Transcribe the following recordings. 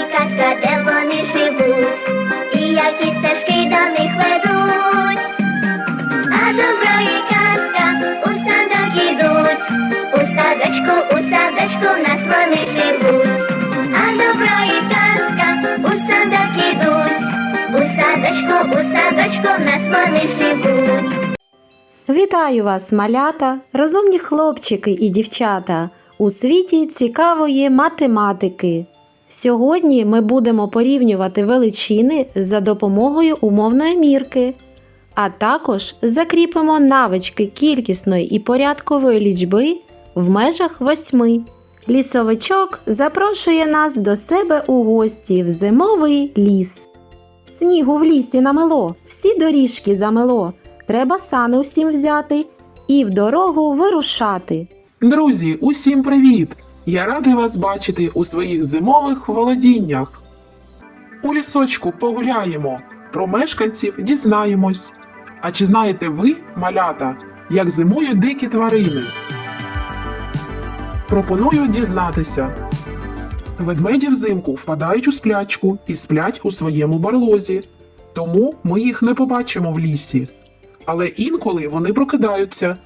і казка, де вони живуть, і які стежки до них ведуть. А добро і казка у садок ідуть, у садочку, у садочку в нас вони живуть. А добро і казка у садок ідуть, у садочку, у садочку в нас вони живуть. Вітаю вас, малята, розумні хлопчики і дівчата у світі цікавої математики. Сьогодні ми будемо порівнювати величини за допомогою умовної мірки, а також закріпимо навички кількісної і порядкової лічби в межах восьми. Лісовичок запрошує нас до себе у гості в зимовий ліс. Снігу в лісі намело, всі доріжки замело. Треба сани усім взяти і в дорогу вирушати. Друзі, усім привіт! Я радий вас бачити у своїх зимових володіннях. У лісочку погуляємо, про мешканців дізнаємось. А чи знаєте ви, малята, як зимують дикі тварини? Пропоную дізнатися. Ведмеді взимку впадають у сплячку і сплять у своєму барлозі, тому ми їх не побачимо в лісі. Але інколи вони прокидаються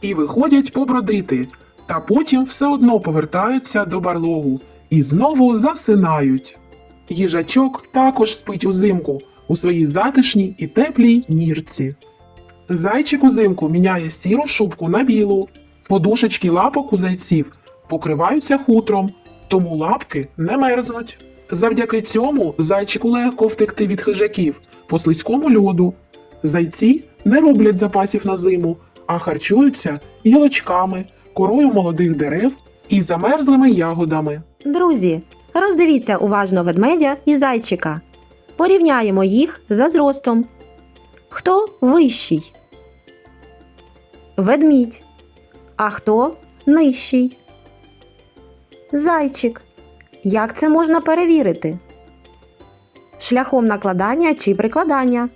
і виходять побродити, та потім все одно повертаються до барлогу і знову засинають. Їжачок також спить узимку у своїй затишній і теплій нірці. Зайчик узимку міняє сіру шубку на білу, подушечки лапок у зайців покриваються хутром, тому лапки не мерзнуть. Завдяки цьому зайчику легко втекти від хижаків по слизькому льоду. Зайці не роблять запасів на зиму, а харчуються гілочками, корою молодих дерев і замерзлими ягодами. Друзі, роздивіться уважно ведмедя і зайчика. Порівняємо їх за зростом. Хто вищий? Ведмідь. А хто нижчий? Зайчик. Як це можна перевірити? Шляхом накладання чи прикладання.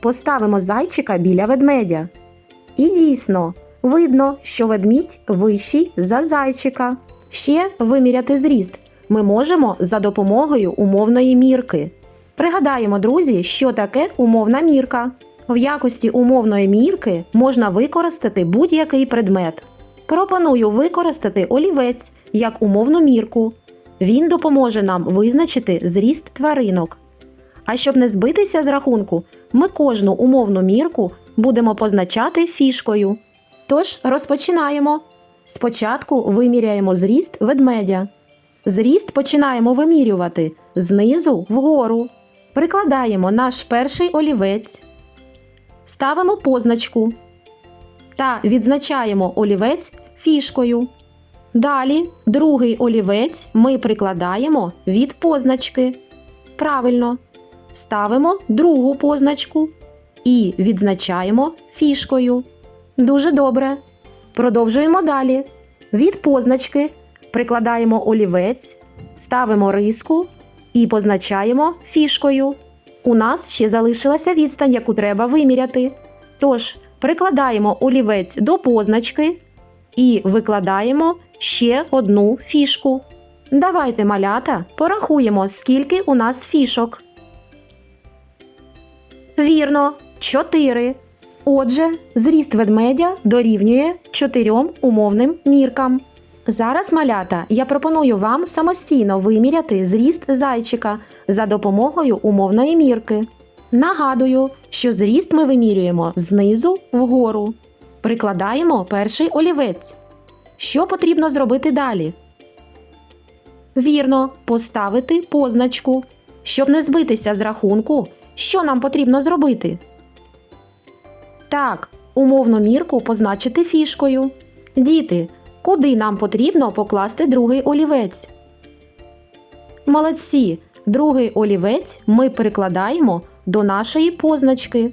Поставимо зайчика біля ведмедя. І дійсно, видно, що ведмідь вищий за зайчика. Ще виміряти зріст ми можемо за допомогою умовної мірки. Пригадаємо, друзі, що таке умовна мірка. В якості умовної мірки можна використати будь-який предмет. Пропоную використати олівець як умовну мірку. Він допоможе нам визначити зріст тваринок. А щоб не збитися з рахунку, ми кожну умовну мірку будемо позначати фішкою. Тож розпочинаємо. Спочатку виміряємо зріст ведмедя. Зріст починаємо вимірювати знизу вгору. Прикладаємо наш перший олівець. Ставимо позначку та відзначаємо олівець фішкою. Далі другий олівець ми прикладаємо від позначки. Правильно. Ставимо другу позначку і відзначаємо фішкою. Дуже добре. Продовжуємо далі. Від позначки прикладаємо олівець, ставимо риску і позначаємо фішкою. У нас ще залишилася відстань, яку треба виміряти. Тож прикладаємо олівець до позначки і викладаємо ще одну фішку. Давайте, малята, порахуємо, скільки у нас фішок. Вірно, 4. Отже, зріст ведмедя дорівнює чотирьом умовним міркам. Зараз, малята, я пропоную вам самостійно виміряти зріст зайчика за допомогою умовної мірки. Нагадую, що зріст ми вимірюємо знизу вгору. Прикладаємо перший олівець. Що потрібно зробити далі? Вірно, поставити позначку. Щоб не збитися з рахунку, що нам потрібно зробити? Так, умовну мірку позначити фішкою. Діти, куди нам потрібно покласти другий олівець? Молодці! Другий олівець ми прикладаємо до нашої позначки.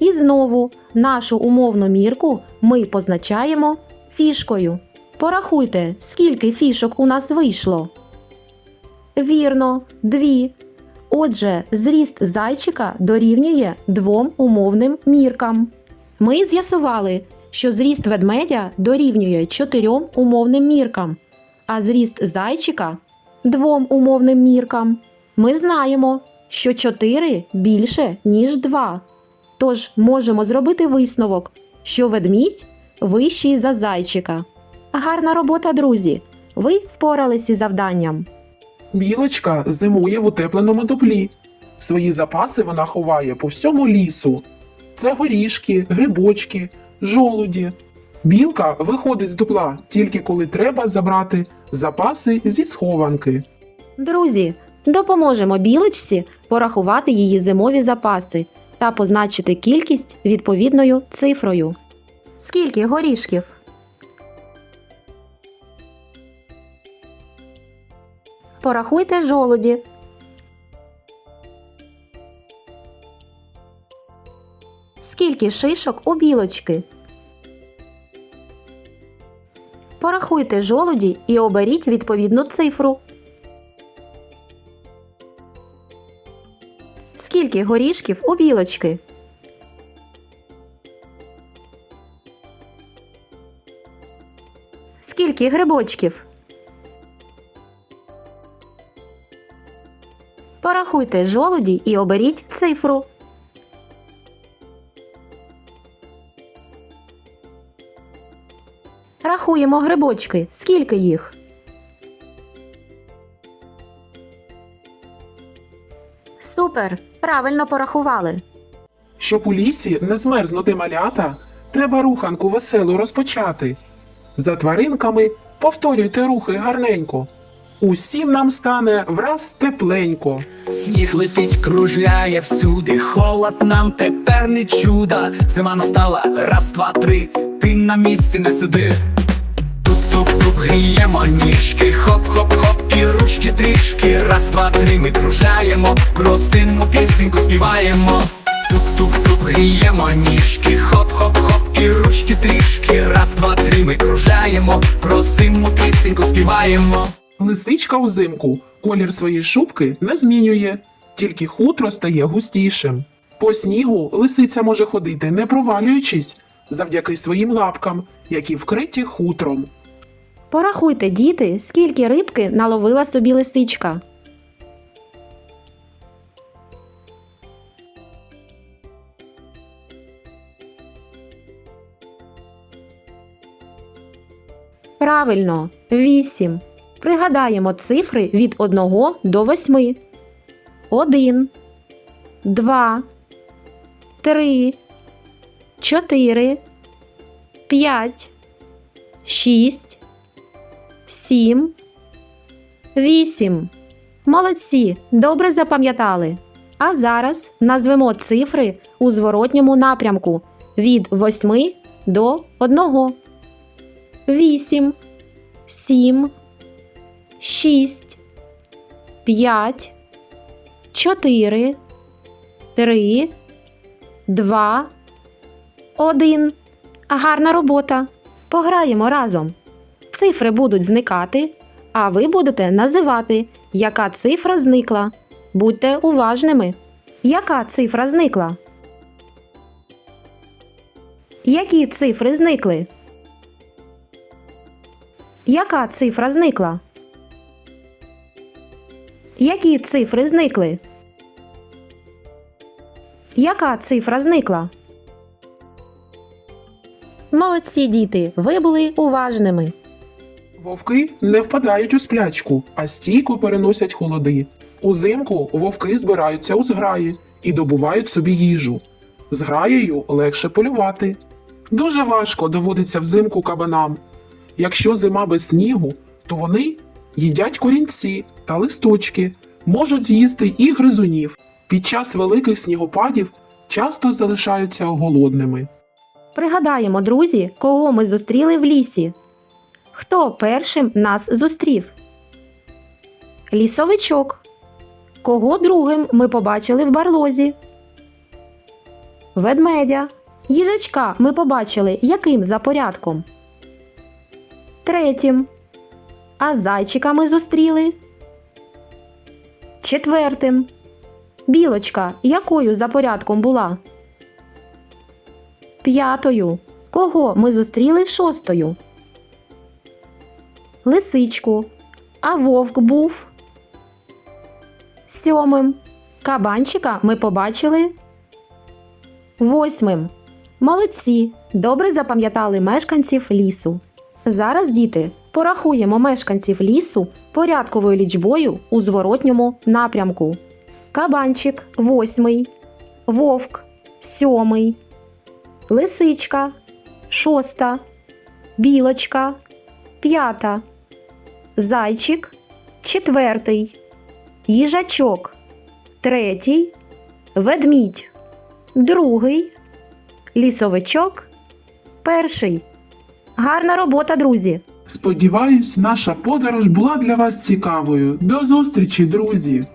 І знову нашу умовну мірку ми позначаємо фішкою. Порахуйте, скільки фішок у нас вийшло. Вірно, дві. Отже, зріст зайчика дорівнює двом умовним міркам. Ми з'ясували, що зріст ведмедя дорівнює чотирьом умовним міркам, а зріст зайчика двом умовним міркам, ми знаємо, що 4 більше, ніж 2. Тож можемо зробити висновок, що ведмідь вищий за зайчика. Гарна робота, друзі! Ви впоралися завданням. Білочка зимує в утепленому дуплі. Свої запаси вона ховає по всьому лісу. Це горішки, грибочки, жолуді. Білка виходить з дупла тільки коли треба забрати запаси зі схованки. Друзі, допоможемо білочці порахувати її зимові запаси та позначити кількість відповідною цифрою. Скільки горішків? Порахуйте жолуді. Скільки шишок у білочки? Порахуйте жолуді і оберіть відповідну цифру. Скільки горішків у білочки? Скільки грибочків? Порахуйте жолуді і оберіть цифру. Рахуємо грибочки. Скільки їх? Супер! Правильно порахували. Щоб у лісі не змерзнути малята, треба руханку веселу розпочати. За тваринками повторюйте рухи гарненько. Усім нам стане враз тепленько. Сніг летить, кружляє всюди, холод нам тепер не чудо. Зима настала, раз, два, три, ти на місці не сиди. Туп-туп-туп, гріємо ніжки, хоп-хоп-хоп, і ручки трішки. Раз, два, три, ми кружляємо, просимо пісеньку співаємо. Туп-туп-туп, гріємо ніжки, хоп-хоп-хоп, і ручки трішки. Раз, два, три, ми кружляємо, просимо пісеньку співаємо. Лисичка узимку колір своєї шубки не змінює, тільки хутро стає густішим. По снігу лисиця може ходити, не провалюючись, завдяки своїм лапкам, які вкриті хутром. Порахуйте, діти, скільки рибки наловила собі лисичка. Правильно, вісім. Пригадаємо цифри від 1 до 8. 1, 2, 3, 4, 5, 6, Сім. Вісім. Молодці. Добре запам'ятали. А зараз назвемо цифри у зворотньому напрямку від 8 до 1. 8, 7, 6, 5, 4, 3, 2, 1. Гарна робота. Пограємо разом. Цифри будуть зникати, а ви будете називати, яка цифра зникла. Будьте уважними. Яка цифра зникла? Які цифри зникли? Яка цифра зникла? Які цифри зникли? Яка цифра зникла? Молодці діти, ви були уважними. Вовки не впадають у сплячку, а стійко переносять холоди. Узимку вовки збираються у зграї і добувають собі їжу. Зграєю легше полювати. Дуже важко доводиться взимку кабанам. Якщо зима без снігу, то вони їдять корінці та листочки, можуть з'їсти і гризунів. Під час великих снігопадів часто залишаються голодними. Пригадаємо, друзі, кого ми зустріли в лісі. Хто першим нас зустрів? Лісовичок. Кого другим ми побачили в барлозі? Ведмедя. Їжачка ми побачили яким за порядком? Третім. А зайчика ми зустріли? Четвертим. Білочка якою за порядком була? П'ятою. Кого ми зустріли шостою? Лисичку. А вовк був сьомим. Кабанчика ми побачили восьмим. Молодці! Добре запам'ятали мешканців лісу. Зараз, діти, порахуємо мешканців лісу порядковою лічбою у зворотньому напрямку. Кабанчик восьмий, вовк сьомий, лисичка шоста, білочка п'ята, зайчик четвертий, їжачок третій, ведмідь другий, лісовичок перший. Гарна робота, друзі! Сподіваюсь, наша подорож була для вас цікавою. До зустрічі, друзі!